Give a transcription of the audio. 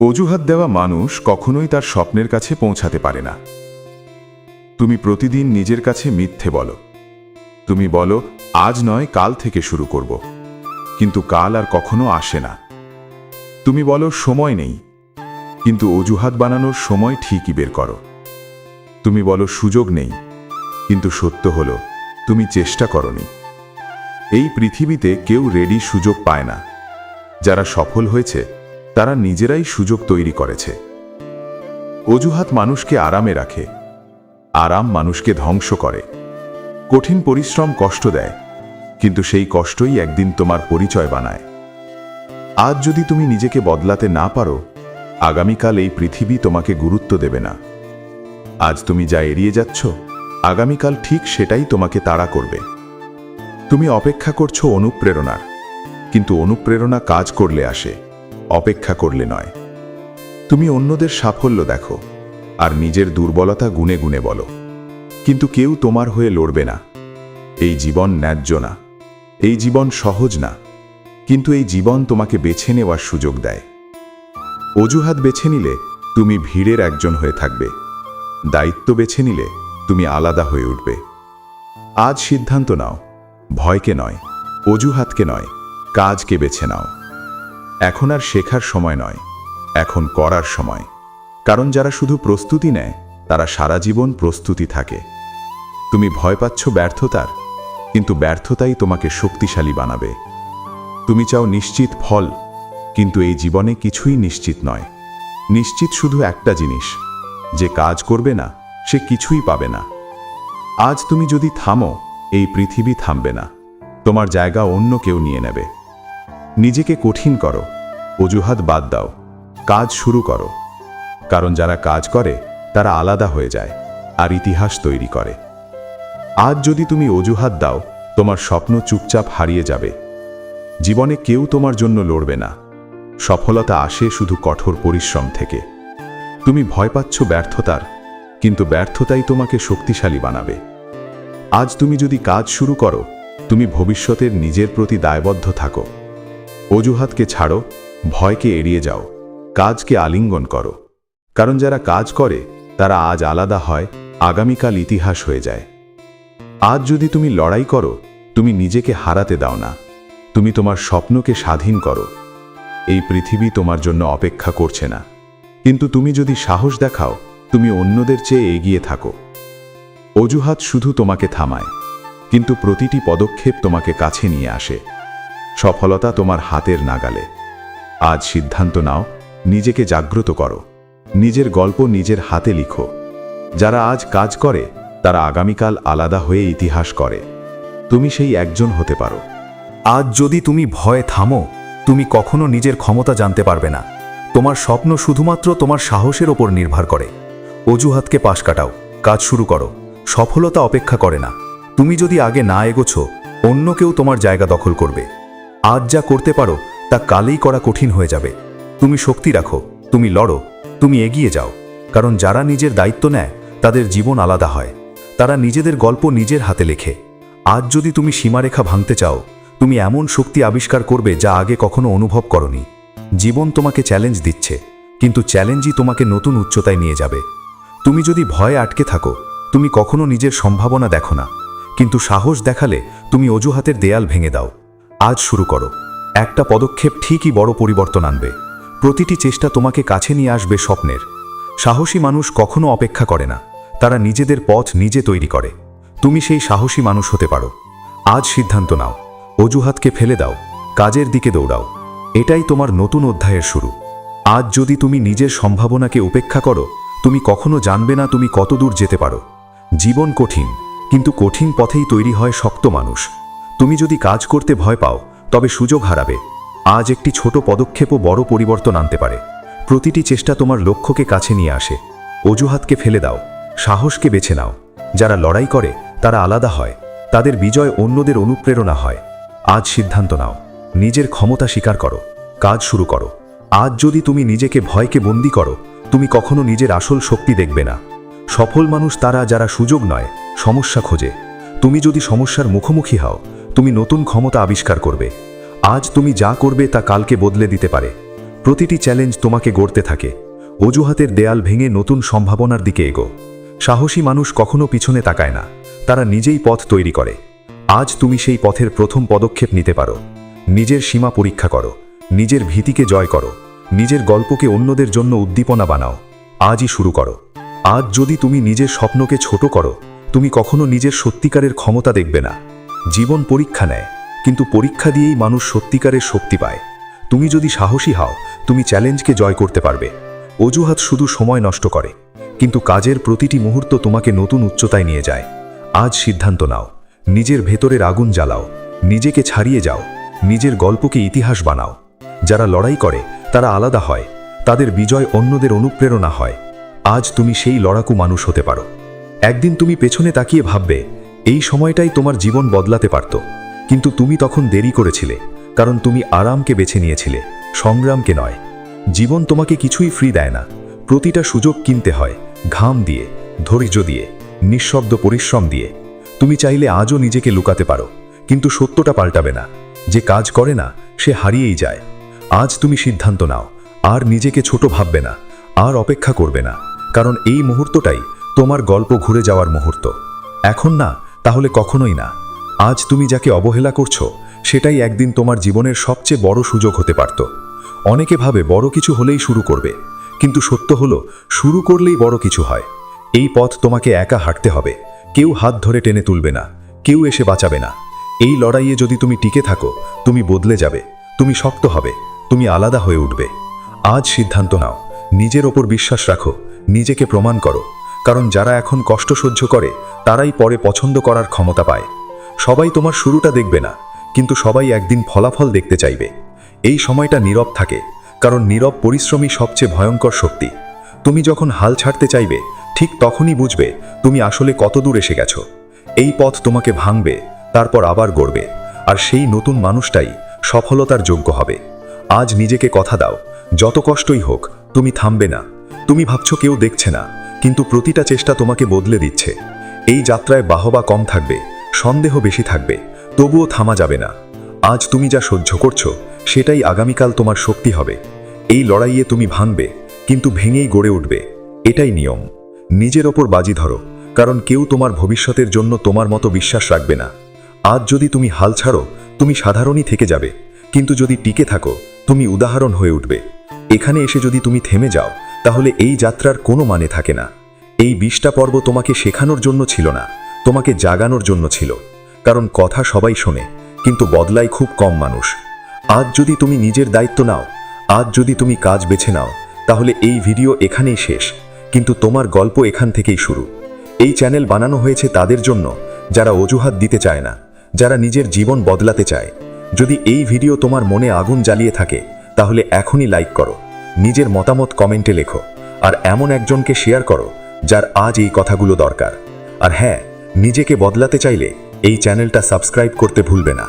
অজুহাত দেওয়া মানুষ কখনোই তার স্বপ্নের কাছে পৌঁছাতে পারে না। তুমি প্রতিদিন নিজের কাছে মিথ্যে বলো। তুমি বলো, আজ নয়, কাল থেকে শুরু করব। কিন্তু কাল আর কখনো আসে না। তুমি বলো, সময় নেই। কিন্তু অজুহাত বানানোর সময় ঠিকই বের করো। তুমি বলো, সুযোগ নেই। কিন্তু সত্য হলো, তুমি চেষ্টা করনি। এই পৃথিবীতে কেউ রেডি সুযোগ পায় না। যারা সফল হয়েছে তারা নিজেরাই সুযোগ তৈরি করেছে। অজুহাত মানুষকে আরামে রাখে, আরাম মানুষকে ধ্বংস করে। কঠিন পরিশ্রম কষ্ট দেয়, কিন্তু সেই কষ্টই একদিন তোমার পরিচয় বানায়। আজ যদি তুমি নিজেকে বদলাতে না পারো, আগামীকাল এই পৃথিবী তোমাকে গুরুত্ব দেবে না। আজ তুমি যা এড়িয়ে যাচ্ছ, আগামীকাল ঠিক সেটাই তোমাকে তাড়া করবে। তুমি অপেক্ষা করছ অনুপ্রেরণার, কিন্তু অনুপ্রেরণা কাজ করলে আসে। অপেক্ষা করলে নয়। তুমি অন্যদের সাফল্য দেখো, আর নিজের দুর্বলতা গুনে গুনে বলো। কিন্তু কেউ তোমার হয়ে লড়বে না। এই জীবন ন্যায্য না। এই জীবন সহজ না। কিন্তু এই জীবন তোমাকে বেছে নেওয়ার সুযোগ দেয়। অজুহাত বেছে নিলে তুমি ভিড়ের একজন হয়ে থাকবে। দায়িত্ব বেছে নিলে তুমি আলাদা হয়ে উঠবে। আজ সিদ্ধান্ত নাও, ভয়কে নয়, অজুহাতকে নয়, কাজকে বেছে নাও। এখন আর শেখার সময় নয়, এখন করার সময়। কারণ যারা শুধু প্রস্তুতি নেয়, তারা সারা জীবন প্রস্তুতি থাকে। তুমি ভয় পাচ্ছ ব্যর্থতার, কিন্তু ব্যর্থতাই তোমাকে শক্তিশালী বানাবে। তুমি চাও নিশ্চিত ফল, কিন্তু এই জীবনে কিছুই নিশ্চিত নয়। নিশ্চিত শুধু একটা জিনিস, যে কাজ করবে না, সে কিছুই পাবে না। আজ তুমি যদি থামো, এই পৃথিবী থামবে না। তোমার জায়গা অন্য কেউ নিয়ে নেবে। নিজেকে কঠিন করো, অজুহাত বাদ দাও, কাজ শুরু করো। কারণ যারা কাজ করে, তারা আলাদা হয়ে যায় আর ইতিহাস তৈরি করে। আজ যদি তুমি অজুহাত দাও, তোমার স্বপ্ন চুপচাপ হারিয়ে যাবে। জীবনে কেউ তোমার জন্য লড়বে না। সফলতা আসে শুধু কঠোর পরিশ্রম থেকে। তুমি ভয় পাচ্ছ ব্যর্থতার, কিন্তু ব্যর্থতাই তোমাকে শক্তিশালী বানাবে। আজ তুমি যদি কাজ শুরু করো, তুমি ভবিষ্যতের নিজের প্রতি দায়বদ্ধ থাকো। অজুহাতকে ছাড়ো, ভয়কে এড়িয়ে যাও, কাজকে আলিঙ্গন করো। কারণ যারা কাজ করে, তারা আজ আলাদা হয়, আগামীকাল ইতিহাস হয়ে যায়। আজ যদি তুমি লড়াই করো, তুমি নিজেকে হারাতে দাও না। তুমি তোমার স্বপ্নকে স্বাধীন করো। এই পৃথিবী তোমার জন্য অপেক্ষা করছে না। কিন্তু তুমি যদি সাহস দেখাও, তুমি অন্যদের চেয়ে এগিয়ে থাকো। অজুহাত শুধু তোমাকে থামায়, কিন্তু প্রতিটি পদক্ষেপ তোমাকে কাছে নিয়ে আসে। সফলতা তোমার হাতের নাগালে। আজ সিদ্ধান্ত নাও, নিজেকে জাগ্রত করো। নিজের গল্প নিজের হাতে লিখো। যারা আজ কাজ করে, তারা আগামীকাল আলাদা হয়ে ইতিহাস করে। তুমি সেই একজন হতে পারো। আজ যদি তুমি ভয় থামো, তুমি কখনো নিজের ক্ষমতা জানতে পারবে না। তোমার স্বপ্ন শুধুমাত্র তোমার সাহসের ওপর নির্ভর করে। অজুহাতকে পাশ কাটাও, কাজ শুরু করো। সফলতা অপেক্ষা করে না। তুমি যদি আগে না এগোছো, অন্য কেউ তোমার জায়গা দখল করবে। আজ যা করতে পারো, তা কালেই করা কঠিন হয়ে যাবে। তুমি শক্তি রাখো, তুমি লড়ো, তুমি এগিয়ে যাও। কারণ যারা নিজের দায়িত্ব নেয়, তাদের জীবন আলাদা হয়। তারা নিজেদের গল্প নিজের হাতে লেখে। আজ যদি তুমি সীমারেখা ভাঙতে চাও, তুমি এমন শক্তি আবিষ্কার করবে যা আগে কখনো অনুভব করনি। জীবন তোমাকে চ্যালেঞ্জ দিচ্ছে, কিন্তু চ্যালেঞ্জই তোমাকে নতুন উচ্চতায় নিয়ে যাবে। তুমি যদি ভয়ে আটকে থাকো, তুমি কখনো নিজের সম্ভাবনা দেখো না, কিন্তু সাহস দেখালে তুমি অজুহাতের দেয়াল ভেঙে দাও। আজ শুরু করো। একটা পদক্ষেপ ঠিকই বড় পরিবর্তন আনবে। প্রতিটি চেষ্টা তোমাকে কাছে নিয়ে আসবে স্বপ্নের। সাহসী মানুষ কখনো অপেক্ষা করে না। তারা নিজেদের পথ নিজে তৈরি করে। তুমি সেই সাহসী মানুষ হতে পারো। আজ সিদ্ধান্ত নাও। অজুহাতকে ফেলে দাও। কাজের দিকে দৌড়াও। এটাই তোমার নতুন অধ্যায়ের শুরু। আজ যদি তুমি নিজের সম্ভাবনাকে উপেক্ষা করো, তুমি কখনো জানবে না তুমি কত দূর যেতে পারো। জীবন কঠিন, কিন্তু কঠিন পথেই তৈরি হয় শক্ত মানুষ। তুমি যদি কাজ করতে ভয় পাও, তবে সুযোগ হারাবে। আজ একটি ছোট পদক্ষেপও বড় পরিবর্তন আনতে পারে। প্রতিটি চেষ্টা তোমার লক্ষ্যকে কাছে নিয়ে আসে। অজুহাতকে ফেলে দাও, সাহসকে বেছে নাও। যারা লড়াই করে, তারা আলাদা হয়। তাদের বিজয় অন্যদের অনুপ্রেরণা হয়। আজ সিদ্ধান্ত নাও, নিজের ক্ষমতা স্বীকার করো, কাজ শুরু করো। আজ যদি তুমি নিজেকে ভয়কে বন্দি করো, তুমি কখনো নিজের আসল শক্তি দেখবে না। সফল মানুষ তারা যারা সুযোগ নয়, সমস্যা খোঁজে। তুমি যদি সমস্যার মুখোমুখি হও তুমি নতুন ক্ষমতা আবিষ্কার করবে। আজ তুমি যা করবে তা কালকে বদলে দিতে পারে। প্রতিটি চ্যালেঞ্জ তোমাকে গড়তে থাকে। অজুহাতের দেয়াল ভেঙে নতুন সম্ভাবনার দিকে এগো। সাহসী মানুষ কখনো পিছনে তাকায় না। তারা নিজেই পথ তৈরি করে। আজ তুমি সেই পথের প্রথম পদক্ষেপ নিতে পারো। নিজের সীমা পরীক্ষা করো। নিজের ভীতিকে জয় করো। নিজের গল্পকে অন্যদের জন্য উদ্দীপনা বানাও। আজই শুরু করো। আজ যদি তুমি নিজের স্বপ্নকে ছোট করো, তুমি কখনো নিজের সত্যিকারের ক্ষমতা দেখবে না। জীবন পরীক্ষা নেয়, কিন্তু পরীক্ষা দিয়েই মানুষ সত্যিকারের শক্তি পায়। তুমি যদি সাহসী হও, তুমি চ্যালেঞ্জকে জয় করতে পারবে। অজুহাত শুধু সময় নষ্ট করে, কিন্তু কাজের প্রতিটি মুহূর্ত তোমাকে নতুন উচ্চতায় নিয়ে যায়। আজ সিদ্ধান্ত নাও, নিজের ভেতরের আগুন জ্বালাও, নিজেকে ছাড়িয়ে যাও, নিজের গল্পকে ইতিহাস বানাও। যারা লড়াই করে, তারা আলাদা হয়, তাদের বিজয় অন্যদের অনুপ্রেরণা হয়। আজ তুমি সেই লড়াকু মানুষ হতে পারো। একদিন তুমি পেছনে তাকিয়ে ভাববে এই সময়টাই তোমার জীবন বদলাতে পারত। কিন্তু তুমি তখন দেরি করেছিলে, কারণ তুমি আরামকে বেছে নিয়েছিলে, সংগ্রামকে নয়। জীবন তোমাকে কিছুই ফ্রি দেয় না। প্রতিটা সুযোগ কিনতে হয়, ঘাম দিয়ে, ধৈর্য দিয়ে, নিঃশব্দ পরিশ্রম দিয়ে। তুমি চাইলে আজও নিজেকে লুকাতে পারো, কিন্তু সত্যটা পাল্টাবে না। যে কাজ করে না, সে হারিয়েই যায়। আজ তুমি সিদ্ধান্ত নাও, আর নিজেকে ছোট ভাববে না, আর অপেক্ষা করবে না। কারণ এই মুহূর্তটাই তোমার গল্প ঘুরে যাওয়ার মুহূর্ত। এখন না তাহলে কখনোই না। আজ তুমি যাকে অবহেলা করছ, সেটাই একদিন তোমার জীবনের সবচেয়ে বড় সুযোগ হতে পারত। অনেকে ভাবে বড় কিছু হলেই শুরু করবে, কিন্তু সত্য হলো, শুরু করলেই বড় কিছু হয়। এই পথ তোমাকে একা হাঁটতে হবে, কেউ হাত ধরে টেনে তুলবে না, কেউ এসে বাঁচাবে না। এই লড়াইয়ে যদি তুমি টিকে থাকো, তুমি বদলে যাবে, তুমি শক্ত হবে, তুমি আলাদা হয়ে উঠবে। আজ সিদ্ধান্ত নাও, নিজের ওপর বিশ্বাস রাখো, নিজেকে প্রমাণ করো। কারণ যারা এখন কষ্ট সহ্য করে, তারাই পরে পছন্দ করার ক্ষমতা পায়। সবাই তোমার শুরুটা দেখবে না, কিন্তু সবাই একদিন ফলাফল দেখতে চাইবে। এই সময়টা নীরব থাকে, কারণ নীরব পরিশ্রমী সবচেয়ে ভয়ঙ্কর শক্তি। তুমি যখন হাল ছাড়তে চাইবে, ঠিক তখনই বুঝবে তুমি আসলে কত দূর এসে গেছো। এই পথ তোমাকে ভাঙবে, তারপর আবার গড়বে, আর সেই নতুন মানুষটাই সফলতার যোগ্য হবে। আজ নিজেকে কথা দাও, যত কষ্টই হোক, তুমি থামবে না। তুমি ভাবছ কেউ দেখছে না কিন্তু প্রতিটা চেষ্টা তোমাকে বদলে দিচ্ছে। এই যাত্রায় বাহবা কম থাকবে, সন্দেহ বেশি থাকবে, তবুও থামা যাবে না। আজ তুমি যা সহ্য করছ, সেটাই আগামীকাল তোমার শক্তি হবে। এই লড়াইয়ে তুমি ভাঙবে, কিন্তু ভেঙেই গড়ে উঠবে। এটাই নিয়ম। নিজের ওপর বাজি ধরো, কারণ কেউ তোমার ভবিষ্যতের জন্য তোমার মতো বিশ্বাস রাখবে না। আজ যদি তুমি হাল ছাড়ো, তুমি সাধারণই থেকে যাবে, কিন্তু যদি টিকে থাকো, তুমি উদাহরণ হয়ে উঠবে। এখানে এসে যদি তুমি থেমে যাও তাহলে এই যাত্রার কোনো মানে থাকে না। এই বিশটা পর্ব তোমাকে শেখানোর জন্য ছিল না, তোমাকে জাগানোর জন্য ছিল। কারণ কথা সবাই শোনে, কিন্তু বদলায় খুব কম মানুষ। আজ যদি তুমি নিজের দায়িত্ব নাও, আজ যদি তুমি কাজ বেছে নাও, তাহলে এই ভিডিও এখানেই শেষ। কিন্তু তোমার গল্প এখান থেকেই শুরু। এই চ্যানেল বানানো হয়েছে তাদের জন্য, যারা অজুহাত দিতে চায় না, যারা নিজের জীবন বদলাতে চায়। যদি এই ভিডিও তোমার মনে আগুন জ্বালিয়ে থাকে, তাহলে এখনই লাইক করো। নিজের মতামত কমেন্টে লেখো, আর এমন একজনকে শেয়ার করো, যার আজ এই কথাগুলো দরকার। আর হ্যাঁ নিজেকে বদলাতে চাইলে এই চ্যানেলটা সাবস্ক্রাইব করতে ভুলবে না।